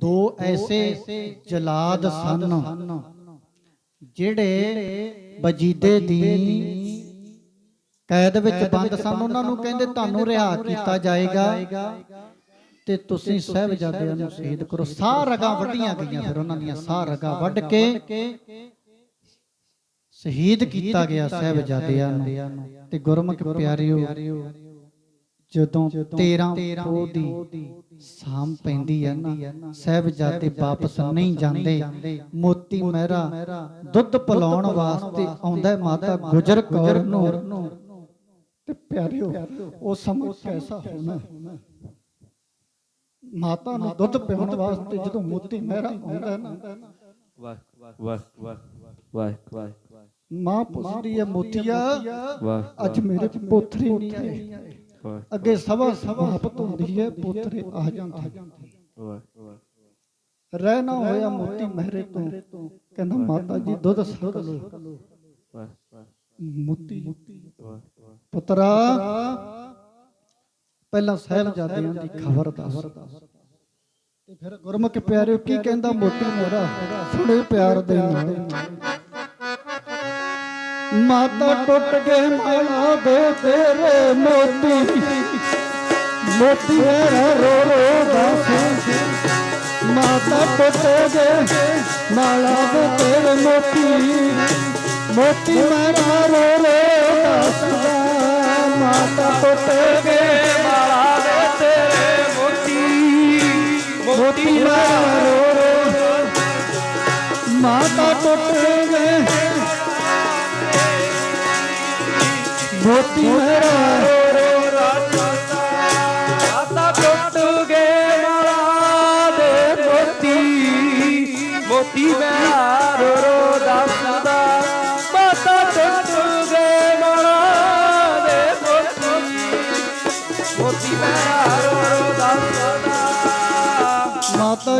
ਦੋ ਐਸੇ ਜਲਾਦ ਸਨ ਜਿਹੜੇ ਵਜੀਦੇ ਦੀ ਕੈਦ ਵਿੱਚ ਬੰਦ ਸਨ। ਉਹਨਾਂ ਨੂੰ ਕਹਿੰਦੇ, ਤੁਹਾਨੂੰ ਰਿਹਾ ਕੀਤਾ ਜਾਏਗਾ ਤੇ ਤੁਸੀਂ ਸਹਿਬਜ਼ਾਦਿਆਂ ਨੂੰ ਸ਼ਹੀਦ ਕਰੋ। ਸਾਹ ਰਗਾਂ ਵੱਢੀਆਂ ਗਈਆਂ ਫਿਰ ਉਹਨਾਂ ਦੀਆਂ ਸਾਹ ਰਗਾਂ ਵੱਢ ਕੇ ਸ਼ਹੀਦ ਕੀਤਾ ਗਿਆ ਸਹਿਬਜ਼ਾਦਿਆਂ ਨੂੰ। ਤੇ ਗੁਰਮੁਖ ਪਿਆਰਿਓ ਜਦੋਂ 13 ਪੋਹ ਦੀ ਸ਼ਾਮ ਪੈਂਦੀ ਹੈ ਨਾ ਸਹਿਬਜ਼ਾਦੇ ਵਾਪਸ ਨਹੀਂ ਜਾਂਦੇ। ਮੋਤੀ ਮਹਿਰਾ ਦੁੱਧ ਪਿਲਾਉਣ ਵਾਸਤੇ ਆਉਂਦਾ ਮਾਤਾ ਗੁਜਰ ਕੌਰ ਨੂੰ। ਤੇ ਪਿਆਰਿਓ ਉਹ ਸਮਾਂ ਕੈਸਾ ਹੋਣਾ? ਮਾਤਾ ਨੂੰ ਦੁੱਧ ਪਿਉਣ ਵਾਸਤੇ ਜਦੋਂ ਮੋਤੀ ਮਹਿਰਾ ਆਉਂਦਾ ਨਾ। ਵਾਹ ਵਾਹ ਵਾਹ ਵਾਹ ਵਾਹ ਮਾਂ ਪੁੱਛਦੀ ਹੈ ਮੋਤੀਆ ਵਾਹ ਅੱਜ ਮੇਰੇ ਪੋਤਰੇ ਨਹੀਂ ਆਏ ਅੱਗੇ ਸਭਾ ਸਮਾਪਤ ਹੁੰਦੀ ਹੈ ਪੋਤਰੇ ਆ ਜਾਂਦੇ ਰਹਿ ਨਾ ਹੋਇਆ ਮੋਤੀ ਮਹਿਰੇ ਤੋਂ ਕਹਿੰਦਾ ਮਾਤਾ ਜੀ ਦੁੱਧ ਛਕ ਲੋ ਮੋਤੀ ਪੁੱਤਰਾ ਪਹਿਲਾਂ ਸਾਹਿਬਜ਼ਾਦਿਆਂ ਦੀ ਖਬਰ ਦੱਸ। ਤੇ ਫਿਰ ਗੁਰਮੁਖ ਪਿਆਰਿਓ ਕੀ ਕਹਿੰਦਾ ਮੋਤੀ ਮੇਰਾ? ਸੁਣੇ ਪਿਆਰ ਦੇ ਨਾਲ। ਮਾਤਾ ਟੁੱਟ ਗਏ ਮਾਲਾ ਦੇ ਤੇਰੇ ਮੋਤੀ। ਮੋਤੀ ਮੇਰਾ ਰੋ ਰੋ ਦੱਸ ਮਾਤਾ ਟੁੱਟ ਗਏ ਮਾਲਾ ਦੇ ਤੇਰੇ ਮੋਤੀ। ਮੋਤੀ ਮੇਰਾ ਰੋ ਰੋ ਦੱਸਦਾ ਮਾਤਾ ਟੁੱਟ ਗਏ ਮਾਲਾ ਦੇ ਤੇਰੇ ਮੋਤੀ। ਮੋਤੀ ਮੇਰਾ ਰੋ ਰੋ। ਮਾਤਾ ਟੁੱਟ ਗਏ ਮੋਤੀ ਮੇਰਾ ਰੋ ਰੋ ਮਾਤਾ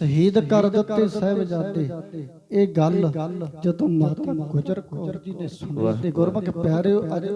ਸ਼ਹੀਦ ਕਰ ਦਿੱਤੇ ਸਾਹਿਬਜ਼ਾਦੇ। ਇਹ ਗੱਲ ਜਦੋਂ ਮਾਤਾ ਗੁਜਰ ਕੌਰ ਜੀ ਨੇ ਸੁਣੀ ਤੇ ਗੁਰਮੁਖ ਪਿਆਰਿਓ ਅੱਜ